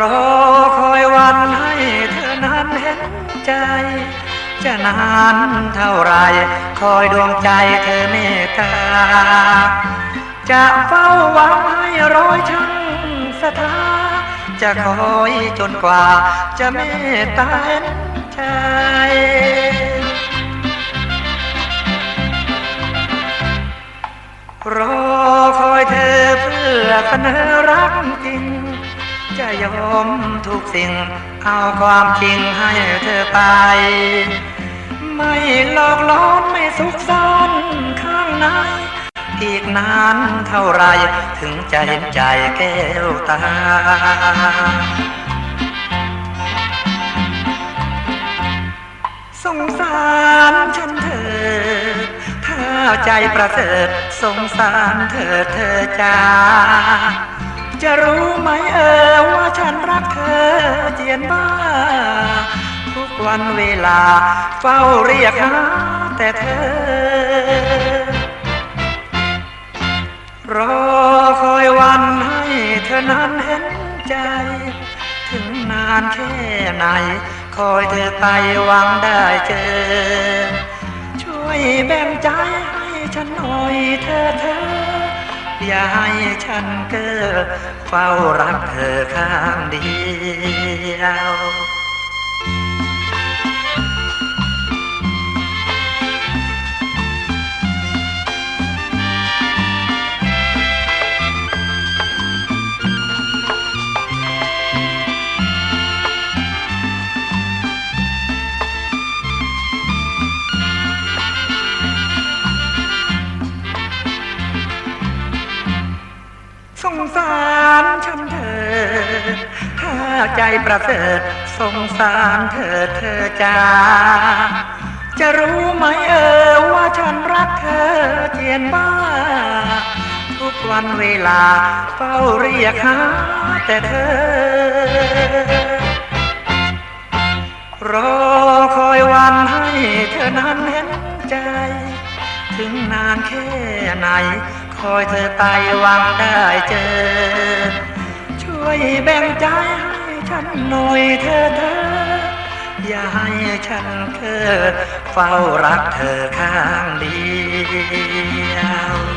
รอคอยวันให้เธอนั้นเห็นใจ จะนานเท่าไร คอยดวงใจเธอเมตตา จะเฝ้าหวังให้ร้อยช่างสถาจะคอยจนกว่า จะเมตตาเห็นใจรอคอยเธอเพื่อเสนอรักจริง จะยอมทุกสิ่ง เอาความจริงให้เธอไป ไม่หลอกล้อนไม่ซุกซ่อนข้างในอีกนานเท่าไรถึงจะเห็นใจแก้วตาสงสารฉันเธอ ถ้าใจประเสริฐสงสารเธอเธอจ้า จะรู้ไหมเออว่าฉันรักเธอเจียนบ้า ทุกวันเวลาเฝ้าเรียกหาแต่เธอ รอคอยวันให้เธอนั้นเห็นใจ ถึงนานแค่ไหน คอยเธอไปหวังได้เจอ ช่วยแบ่งใจให้ฉันหน่อยเธอเธอ อย่าให้ฉันเก้อเฝ้ารักเธอข้างเดียว สงสารฉันเธอ ถ้าใจประเสริฐสงสารเธอเธอจ้าจะรู้ไหมเออว่าฉันรักเธอเจียนบ้า ทุกวันเวลาเฝ้าเรียกหาแต่เธอ รอคอยวันให้เธอนั้นเห็นใจ ถึงนานแค่ไหน คอยเธอไปหวังได้เจอ ช่วยแบ่งใจให้ฉันหน่อยเธอเธอ อย่าให้ฉันเคอเฝ้ารักเธอข้างเดียว